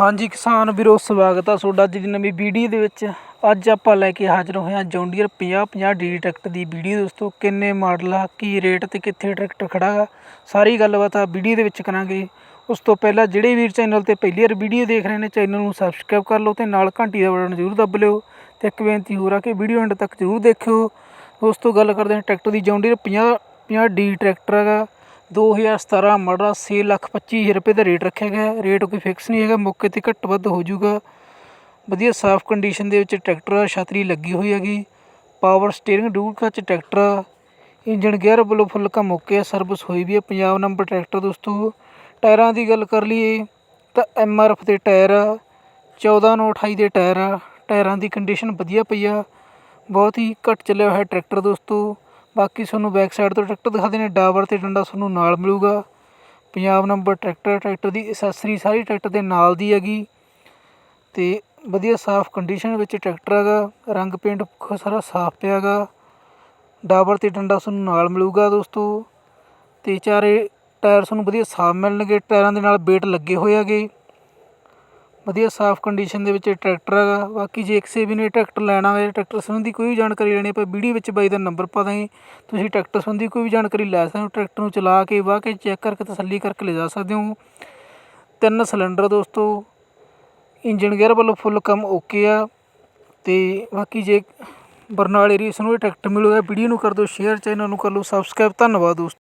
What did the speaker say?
ਹਾਂਜੀ, ਕਿਸਾਨ ਵੀਰੋ, ਸਵਾਗਤ ਆ ਤੁਹਾਡਾ ਅੱਜ ਦੀ ਨਵੀਂ ਵੀਡੀਓ ਦੇ ਵਿੱਚ। ਅੱਜ ਆਪਾਂ ਲੈ ਕੇ ਹਾਜ਼ਰ ਹੋਏ ਹਾਂ ਜੌਂਡੀਅਰ 5050 ਡੀ ਟਰੈਕਟਰ ਦੀ ਵੀਡੀਓ। ਦੋਸਤੋ, ਕਿੰਨੇ ਮਾਡਲ ਆ, ਕੀ ਰੇਟ ਤੇ ਕਿੱਥੇ ਟਰੈਕਟਰ ਖੜਾ ਗਾ, ਸਾਰੀ ਗੱਲਬਾਤ ਆ ਵੀਡੀਓ ਦੇ ਵਿੱਚ ਕਰਾਂਗੇ। ਉਸ ਤੋਂ ਪਹਿਲਾਂ ਜਿਹੜੇ ਵੀਰ ਚੈਨਲ ਤੇ ਪਹਿਲੀ ਵਾਰ ਵੀਡੀਓ ਦੇਖ ਰਹੇ ਨੇ, ਚੈਨਲ ਨੂੰ ਸਬਸਕ੍ਰਾਈਬ ਕਰ ਲਓ ਤੇ ਨਾਲ ਘੰਟੀ ਦਾ ਬਟਨ ਜ਼ਰੂਰ ਦੱਬ ਲਿਓ ਤੇ ਇੱਕ ਬੇਨਤੀ ਹੋਰ ਆ ਕਿ ਵੀਡੀਓ ਐਂਡ ਤੱਕ ਜ਼ਰੂਰ ਦੇਖਿਓ। ਦੋਸਤੋ, ਗੱਲ ਕਰਦੇ ਹਾਂ ਟਰੈਕਟਰ ਦੀ, ਜੌਂਡੀਅਰ 50 50 ਡੀ ਟਰੈਕਟਰ ਹੈਗਾ। 2017 ਮਾਡਲ 6 ਲੱਖ 25 ਹਜ਼ਾਰ ਰੁਪਏ ਦਾ ਰੇਟ ਰੱਖਿਆ ਗਿਆ ਰੇਟ ਕੋਈ ਫਿਕਸ ਨਹੀਂ ਹੈਗਾ, ਮੌਕੇ ਤੇ ਘੱਟ ਵੱਧ ਹੋ ਜਾਊਗਾ। ਵਧੀਆ ਸਾਫ਼ ਕੰਡੀਸ਼ਨ ਦੇ ਵਿੱਚ ਟਰੈਕਟਰ ਆ, ਛਤਰੀ ਲੱਗੀ ਹੋਈ ਹੈਗੀ। Power steering dual clutch tractor ਆ। ਇੰਜਨ ਗੇਅਰ ਵੱਲੋਂ ਫੁੱਲ ਕੰਮ ਓਕੇ ਆ ਸਰਵਿਸ ਹੋਈ ਵੀ ਹੈ। ਪੰਜਾਬ ਨੰਬਰ ਟਰੈਕਟਰ ਦੋਸਤੋ, ਟਾਇਰਾਂ ਦੀ ਗੱਲ ਕਰ ਲਈਏ, ਤਾਂ ਐਮ ਆਰ ਐਫ ਦੇ ਟਾਇਰ ਆ 14 ਨੌ 28 ਦੇ ਟਾਇਰ ਆ। ਟਾਇਰਾਂ ਦੀ ਕੰਡੀਸ਼ਨ ਵਧੀਆ ਪਈ ਆ। ਬਹੁਤ ਹੀ ਘੱਟ ਚੱਲਿਆ ਹੋਇਆ ਟਰੈਕਟਰ ਦੋਸਤੋ। ਬਾਕੀ ਤੁਹਾਨੂੰ ਬੈਕ ਸਾਈਡ ਤੋਂ ਟਰੈਕਟਰ ਦਿਖਾਦੇ ਨੇ ਡਾਵਰ ਤੇ ਡੰਡਾ ਤੁਹਾਨੂੰ ਨਾਲ ਮਿਲੂਗਾ। ਪੰਜਾਬ ਨੰਬਰ ਟਰੈਕਟਰ ਟਰੈਕਟਰ ਦੀ ਐਸੈਸਰੀ ਸਾਰੀ ਟਰੈਕਟਰ ਦੇ ਨਾਲ ਦੀ ਹੈਗੀ। ਤੇ ਵਧੀਆ ਸਾਫ਼ ਕੰਡੀਸ਼ਨ ਵਿੱਚ ਟਰੈਕਟਰ ਹੈਗਾ। ਰੰਗ ਪੇਂਟ ਸਾਰਾ ਸਾਫ਼ ਪਿਆ ਹੈਗਾ। ਡਾਬਰ ਤੇ ਡੰਡਾ ਤੁਹਾਨੂੰ ਨਾਲ ਮਿਲੂਗਾ ਦੋਸਤੋ। ਤੇ ਚਾਰੇ ਟਾਇਰ ਤੁਹਾਨੂੰ ਵਧੀਆ ਸਾਫ਼ ਮਿਲਣਗੇ। ਟਾਇਰਾਂ ਦੇ ਨਾਲ ਬੇਟ ਲੱਗੇ ਹੋਏ ਹੈਗੇ। ਵਧੀਆ ਸਾਫ਼ ਕੰਡੀਸ਼ਨ ਦੇ ਵਿੱਚ ਇਹ ਟਰੈਕਟਰ ਹੈਗਾ। ਬਾਕੀ ਜੇ ਕਿਸੇ ਵੀ ਨੇ ਟਰੈਕਟਰ ਲੈਣਾ ਹੋਵੇ ਟਰੈਕਟਰ ਸੰਬੰਧੀ ਕੋਈ ਵੀ ਜਾਣਕਾਰੀ ਲੈਣੀ, ਆਪਾਂ ਵੀਡੀਓ ਵਿੱਚ ਬਾਈ ਦਾ ਨੰਬਰ ਪਾ ਦਾਂਗੇ। ਤੁਸੀਂ ਟਰੈਕਟਰ ਸੰਬੰਧੀ ਕੋਈ ਵੀ ਜਾਣਕਾਰੀ ਲੈ ਸਕਦੇ ਹੋ ਟਰੈਕਟਰ ਨੂੰ ਚਲਾ ਕੇ, ਵਾਹ ਕੇ ਚੈੱਕ ਕਰਕੇ, ਤਸੱਲੀ ਕਰਕੇ ਲੈ ਜਾ ਸਕਦੇ ਹੋ। ਤਿੰਨ ਸਿਲੰਡਰ ਦੋਸਤੋ। ਇੰਜਨ ਗੇਅਰ ਵੱਲੋਂ ਫੁੱਲ ਕੰਮ ਓਕੇ ਆ। ਤੇ ਬਾਕੀ ਜੇ ਬਰਨਾਲੇ ਏਰੀਏ ਨੂੰ ਇਹ ਟਰੈਕਟਰ ਮਿਲੂਗਾ, ਵੀਡੀਓ ਨੂੰ ਕਰ ਦਿਓ ਸ਼ੇਅਰ ਚੈਨਲ ਨੂੰ ਕਰ ਲਓ ਸਬਸਕ੍ਰਾਈਬ ਧੰਨਵਾਦ ਦੋਸਤੋ।